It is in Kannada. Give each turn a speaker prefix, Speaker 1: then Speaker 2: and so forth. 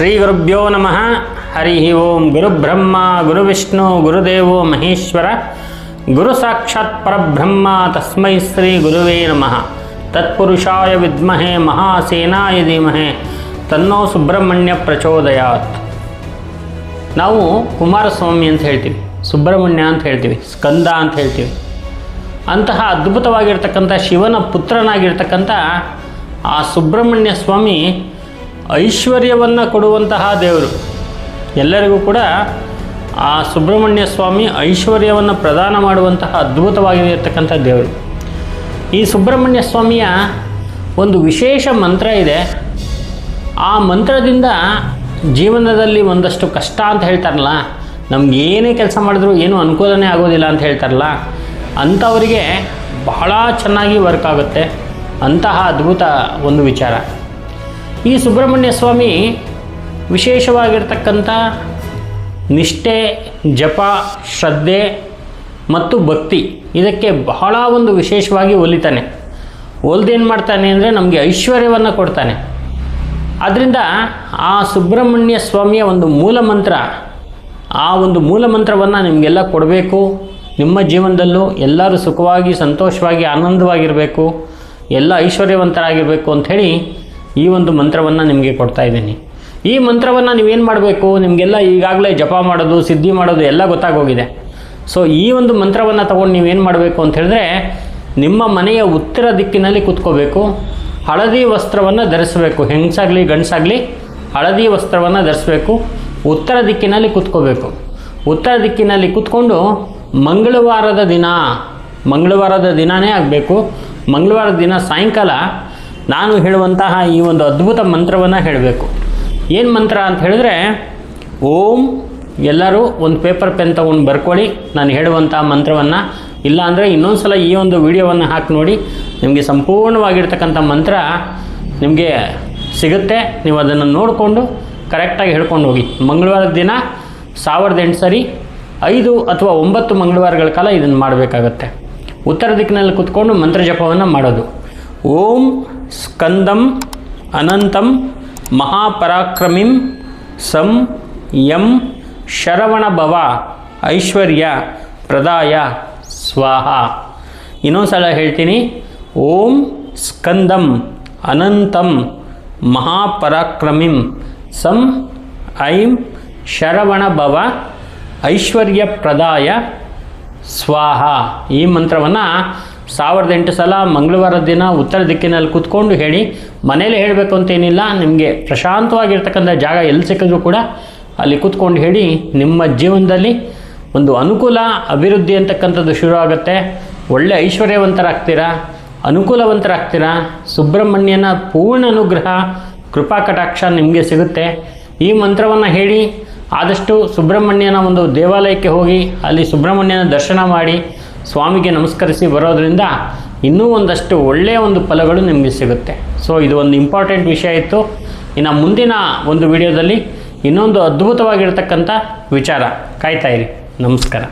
Speaker 1: ಶ್ರೀ ಗುರುಭ್ಯೋ ನಮಃ. ಹರಿ ಓಂ ಗುರುಬ್ರಹ್ಮ ಗುರುವಿಷ್ಣು ಗುರುದೇವೋ ಮಹೇಶ್ವರ. ಗುರು ಸಾಕ್ಷಾತ್ ಪರಬ್ರಹ್ಮ, ತಸ್ಮೈ ಶ್ರೀ ಗುರುವೇ ನಮಃ. ತತ್ಪುರುಷಾಯ ವಿದ್ಮಹೆ, ಮಹಾಸೇನಾಯ ಧೀಮಹೆ. ತನ್ನೋ ಸುಬ್ರಹ್ಮಣ್ಯ ಪ್ರಚೋದಯಾತ್. ನಾವು ಕುಮಾರಸ್ವಾಮಿ ಅಂತ ಹೇಳ್ತೀವಿ, ಸುಬ್ರಹ್ಮಣ್ಯ ಅಂತ ಹೇಳ್ತೀವಿ, ಸ್ಕಂದ ಅಂತ ಹೇಳ್ತೀವಿ. ಅಂತಹ ಅದ್ಭುತವಾಗಿರ್ತಕ್ಕಂಥ ಶಿವನ ಪುತ್ರನಾಗಿರ್ತಕ್ಕಂಥ ಆ ಸುಬ್ರಹ್ಮಣ್ಯ ಸ್ವಾಮಿ ಐಶ್ವರ್ಯವನ್ನು ಕೊಡುವಂತಹ ದೇವರು. ಎಲ್ಲರಿಗೂ ಕೂಡ ಆ ಸುಬ್ರಹ್ಮಣ್ಯ ಸ್ವಾಮಿ ಐಶ್ವರ್ಯವನ್ನು ಪ್ರದಾನ ಮಾಡುವಂತಹ ಅದ್ಭುತವಾಗಿರತಕ್ಕಂಥ ದೇವರು. ಈ ಸುಬ್ರಹ್ಮಣ್ಯ ಸ್ವಾಮಿಯ ಒಂದು ವಿಶೇಷ ಮಂತ್ರ ಇದೆ. ಆ ಮಂತ್ರದಿಂದ ಜೀವನದಲ್ಲಿ ಒಂದಷ್ಟು ಕಷ್ಟ ಅಂತ ಹೇಳ್ತಾರಲ್ಲ, ನಮ್ಗೆ ಏನೇ ಕೆಲಸ ಮಾಡಿದ್ರು ಏನು ಅನುಕೂಲನೇ ಆಗೋದಿಲ್ಲ ಅಂತ ಹೇಳ್ತಾರಲ್ಲ, ಅಂಥವರಿಗೆ ಬಹಳ ಚೆನ್ನಾಗಿ ವರ್ಕ್ ಆಗುತ್ತೆ. ಅಂತಹ ಅದ್ಭುತ ಒಂದು ವಿಚಾರ. ಈ ಸುಬ್ರಹ್ಮಣ್ಯ ಸ್ವಾಮಿ ವಿಶೇಷವಾಗಿರ್ತಕ್ಕಂಥ ನಿಷ್ಠೆ, ಜಪ, ಶ್ರದ್ಧೆ ಮತ್ತು ಭಕ್ತಿ ಇದಕ್ಕೆ ಬಹಳ ಒಂದು ವಿಶೇಷವಾಗಿ ಒಲಿತಾನೆ. ಒಲ್ದೇನು ಮಾಡ್ತಾನೆ ಅಂದರೆ ನಮಗೆ ಐಶ್ವರ್ಯವನ್ನು ಕೊಡ್ತಾನೆ. ಆದ್ದರಿಂದ ಆ ಸುಬ್ರಹ್ಮಣ್ಯ ಸ್ವಾಮಿಯ ಒಂದು ಮೂಲ ಮಂತ್ರ, ಆ ಒಂದು ಮೂಲ ಮಂತ್ರವನ್ನು ನಿಮಗೆಲ್ಲ ಕೊಡಬೇಕು. ನಿಮ್ಮ ಜೀವನದಲ್ಲೂ ಎಲ್ಲರೂ ಸುಖವಾಗಿ, ಸಂತೋಷವಾಗಿ, ಆನಂದವಾಗಿರಬೇಕು. ಎಲ್ಲ ಐಶ್ವರ್ಯವಂತರಾಗಿರಬೇಕು ಅಂಥೇಳಿ ಈ ಒಂದು ಮಂತ್ರವನ್ನು ನಿಮಗೆ ಕೊಡ್ತಾ ಇದ್ದೀನಿ. ಈ ಮಂತ್ರವನ್ನು ನೀವೇನು ಮಾಡಬೇಕು? ನಿಮಗೆಲ್ಲ ಈಗಾಗಲೇ ಜಪ ಮಾಡೋದು, ಸಿದ್ಧಿ ಮಾಡೋದು ಎಲ್ಲ ಗೊತ್ತಾಗೋಗಿದೆ. ಸೊ ಈ ಒಂದು ಮಂತ್ರವನ್ನು ತಗೊಂಡು ನೀವೇನು ಮಾಡಬೇಕು ಅಂತ ಹೇಳಿದ್ರೆ, ನಿಮ್ಮ ಮನೆಯ ಉತ್ತರ ದಿಕ್ಕಿನಲ್ಲಿ ಕೂತ್ಕೋಬೇಕು. ಹಳದಿ ವಸ್ತ್ರವನ್ನು ಧರಿಸಬೇಕು. ಹೆಂಗಸಾಗಲಿ, ಗಂಡಸಾಗಲಿ, ಹಳದಿ ವಸ್ತ್ರವನ್ನು ಧರಿಸಬೇಕು. ಉತ್ತರ ದಿಕ್ಕಿನಲ್ಲಿ ಕೂತ್ಕೋಬೇಕು. ಉತ್ತರ ದಿಕ್ಕಿನಲ್ಲಿ ಕೂತ್ಕೊಂಡು ಮಂಗಳವಾರದ ದಿನ, ಮಂಗಳವಾರದ ದಿನವೇ ಆಗಬೇಕು. ಮಂಗಳವಾರದ ದಿನ ಸಾಯಂಕಾಲ ನಾನು ಹೇಳುವಂತಹ ಈ ಒಂದು ಅದ್ಭುತ ಮಂತ್ರವನ್ನು ಹೇಳಬೇಕು. ಏನು ಮಂತ್ರ ಅಂತ ಹೇಳಿದ್ರೆ, ಓಂ ಎಲ್ಲರೂ ಒಂದು ಪೇಪರ್ ಪೆನ್ ತೊಗೊಂಡು ಬರ್ಕೊಳ್ಳಿ, ನಾನು ಹೇಳುವಂಥ ಮಂತ್ರವನ್ನು. ಇಲ್ಲ ಅಂದರೆ ಇನ್ನೊಂದು ಸಲ ಈ ಒಂದು ವಿಡಿಯೋವನ್ನು ಹಾಕಿ ನೋಡಿ, ನಿಮಗೆ ಸಂಪೂರ್ಣವಾಗಿರ್ತಕ್ಕಂಥ ಮಂತ್ರ ನಿಮಗೆ ಸಿಗುತ್ತೆ. ನೀವು ಅದನ್ನು ನೋಡಿಕೊಂಡು ಕರೆಕ್ಟಾಗಿ ಹೇಳ್ಕೊಂಡು ಹೋಗಿ. ಮಂಗಳವಾರದ ದಿನ, ಸಾವಿರದ ಎಂಟು ಸರಿ, ಐದು ಅಥವಾ ಒಂಬತ್ತು ಮಂಗಳವಾರಗಳ ಕಾಲ ಇದನ್ನು ಮಾಡಬೇಕಾಗತ್ತೆ. ಉತ್ತರ ದಿಕ್ಕಿನಲ್ಲಿ ಕೂತ್ಕೊಂಡು ಮಂತ್ರ ಜಪವನ್ನು ಮಾಡೋದು. ಓಂ ಸ್ಕಂದಂ ಅನಂತಂ ಮಹಾಪರಾಕ್ರಮಿಂ ಸಂ ಯಂ ಶರವಣ ಭವ ಐಶ್ವರ್ಯ ಪ್ರದಾಯ ಸ್ವಾಹ. ಇನ್ನೊಂದು ಸಲ ಹೇಳ್ತೀನಿ. ಓಂ ಸ್ಕಂದಂ ಅನಂತಂ ಮಹಾಪರಾಕ್ರಮಿಂ ಸಂ ಐಂ ಶರವಣ ಭವ ಐಶ್ವರ್ಯ ಪ್ರದಾಯ ಸ್ವಾಹ. ಈ ಮಂತ್ರವನ್ನು ಸಾವಿರದ ಎಂಟು ಸಲ ಮಂಗಳವಾರ ದಿನ ಉತ್ತರ ದಿಕ್ಕಿನಲ್ಲಿ ಕೂತ್ಕೊಂಡು ಹೇಳಿ ಮನೇಲಿ ಹೇಳಬೇಕು ಅಂತೇನಿಲ್ಲ ನಿಮಗೆ ಪ್ರಶಾಂತವಾಗಿರ್ತಕ್ಕಂಥ ಜಾಗ ಎಲ್ಲಿ ಸಿಕ್ಕಿದ್ರು ಕೂಡ ಅಲ್ಲಿ ಕೂತ್ಕೊಂಡು ಹೇಳಿ ನಿಮ್ಮ ಜೀವನದಲ್ಲಿ ಒಂದು ಅನುಕೂಲ ಅಭಿವೃದ್ಧಿ ಅಂತಕ್ಕಂಥದ್ದು ಶುರು ಆಗುತ್ತೆ. ಒಳ್ಳೆ ಐಶ್ವರ್ಯವಂತರಾಗ್ತೀರಾ? ಅನುಕೂಲವಂತರಾಗ್ತೀರಾ? ಸುಬ್ರಹ್ಮಣ್ಯನ ಪೂರ್ಣ ಅನುಗ್ರಹ, ಕೃಪಾ ಕಟಾಕ್ಷ ನಿಮಗೆ ಸಿಗುತ್ತೆ. ಈ ಮಂತ್ರವನ್ನು ಹೇಳಿ ಆದಷ್ಟು ಸುಬ್ರಹ್ಮಣ್ಯನ ಒಂದು ದೇವಾಲಯಕ್ಕೆ ಹೋಗಿ ಅಲ್ಲಿ ಸುಬ್ರಹ್ಮಣ್ಯನ ದರ್ಶನ ಮಾಡಿ ಸ್ವಾಮಿಗೆ ನಮಸ್ಕರಿಸಿ ಬರೋದರಿಂದ ಇನ್ನೂ ಒಂದಷ್ಟು ಒಳ್ಳೆಯ ಒಂದು ಫಲಗಳು ನಿಮಗೆ ಸಿಗುತ್ತೆ. ಸೊ ಇದು ಒಂದು ಇಂಪಾರ್ಟೆಂಟ್ ವಿಷಯ ಇತ್ತು. ಇನ್ನು ಮುಂದಿನ ಒಂದು ವಿಡಿಯೋದಲ್ಲಿ ಇನ್ನೊಂದು ಅದ್ಭುತವಾಗಿರ್ತಕ್ಕಂಥ ವಿಚಾರ ಕಾಯ್ತಾ ಇರಿ. ನಮಸ್ಕಾರ.